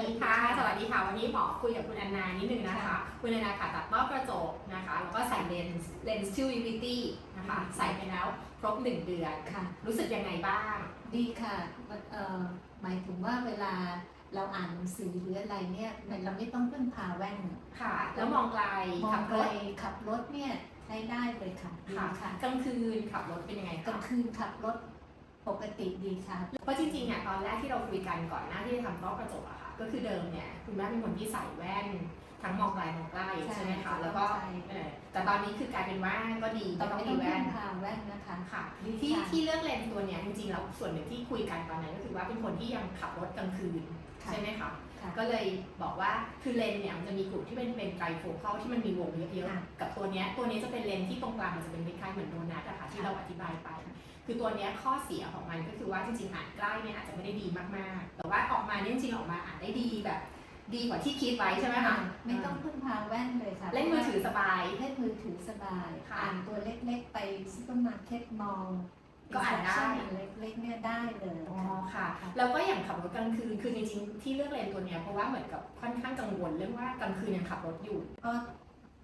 ดีค่ะ สวัสดีค่ะ วันนี้หมอคุยกับคุณแอนนานิดนึงนะคะค่ะคุณแอนนาผ่าตัดต้อกระจกนะคะ แล้วก็ใส่เลนส์เลนส์ชื่อ Vivity นะคะ ใส่ไปแล้วครบ1เดือนค่ะ รู้สึกยังไงบ้าง ดีค่ะมันเอ่อหมายถึงว่าเวลาเราอ่านหนังสือหรืออะไรเนี่ยมันเราไม่ต้องพึ่งพาแว่นค่ะ แล้วมองไกลมอขังบไกรลถขับรถเนี่ยใช้ได้เลยค่ะดีค่ะค่ะกลางคืนขับรถเป็นยังไงกลาคะงคืนขับรถ ปกติดีค่ะเพราะจริงๆอะตอนแรกที่เราคุยกันก่อนหน้าที่จะทำต้อกระจกอะค่ะ ก็คือเดิมเนี่ยคุณแม่เป็นคนที่ใส่แว่น ทั้งมองไกลมองใกล้ใช่ไหมคะแล้วก็ ต่ตอนนี้คือกลายเป็นว่าก็ดีแต่ไม่ไม่ต้องต้มีองพึ่แว่นงพาแว่นนะคะค่ะดีที่ค่ะที่เลือกเลนส์ตัวเนี้ยจริงๆแล้วส่วนหนึ่งที่คุยกันตอนนั้นก็คือว่าเป็นคนที่ยังขับรถกลางคืนค่ะใช่ไหมคะค่ะก็เลยบอกว่าคือเลนส์เนี่ยมันจะมีกลุ่มที่เป็นเป็นไตรโฟกัลที่มันมีวงเยอะค่ะๆกับตัวเนี้ยตัวนี้จะเป็นเลนส์ที่ตรงกลางมันจะเป็นคล้ายๆเหมือนโดนัทอะค่ะที่เราอธิบายไป คือตัวเนี้ยข้อเสียของมันก็คือว่าจริงๆอ่านใกล้เนี่ยอาจจะไม่ได้ดีมากๆ แต่ว่าออกมาเนี่ยจริงๆออกมาอ่านได้ดีแบบ ดีกว่าที่คิดไว้ใช่ไหมคะไม่ต้องพึ่งพาแว่นเลยค่ะเล่นมือถือ สบายเล่นมือถือสบาย ค่ะ อ่านตัวเล็กๆไปซุปเปอร์มาร์เก็ตมอลก็อ่านได้เล็กๆเนี่ยได้เลยอ๋อค่ะ แล้วก็อย่างขับรถกลางคืนคือจริงๆที่เลือกเลนตัวเนี้ยเพราะว่าเหมือนกับค่อนข้างกังวลเรื่องว่ากลางคืนยังขับรถอยู่ก็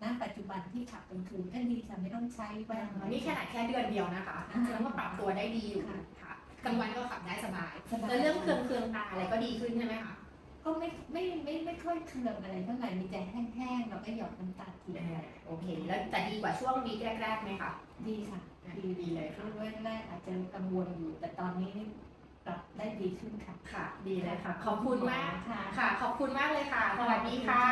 ณปัจจุบันที่ขับกลางคืนก็ดีค่ะไม่ต้องใช้แว่น นี่ขนาดแค่เดือนเดียวนะคะอ่าแสดงว่าปรับตัวได้ดีอยู่ค่ะกลางวันก็ขับได้สบาย สบาย แล้วเรื่องเครืองเครืองตาอะไรก็ดีขึ้นใช่ไหมคะ ก็ไม่ไม่ไม่ไม่ค่อยเคืองอะไรเท่าไหร่มีแต่แห้งๆเราก็หยอดน้ำตาทีเออโอเค แล้วแต่ดีกว่าช่วงวีคแรกๆไหมคะดีค่ะดีดีเลยค่ะช่วงแรกๆอาจจะกังวลอยู่แต่ตอนนี้ปรับได้ดีขึ้นค่ะ ค่ะ ดีเลยค่ะ ขอบคุณมากค่ะค่ะขอบคุณมากเลยค่ะ สวัสดีค่ะสวัสดีค่ะ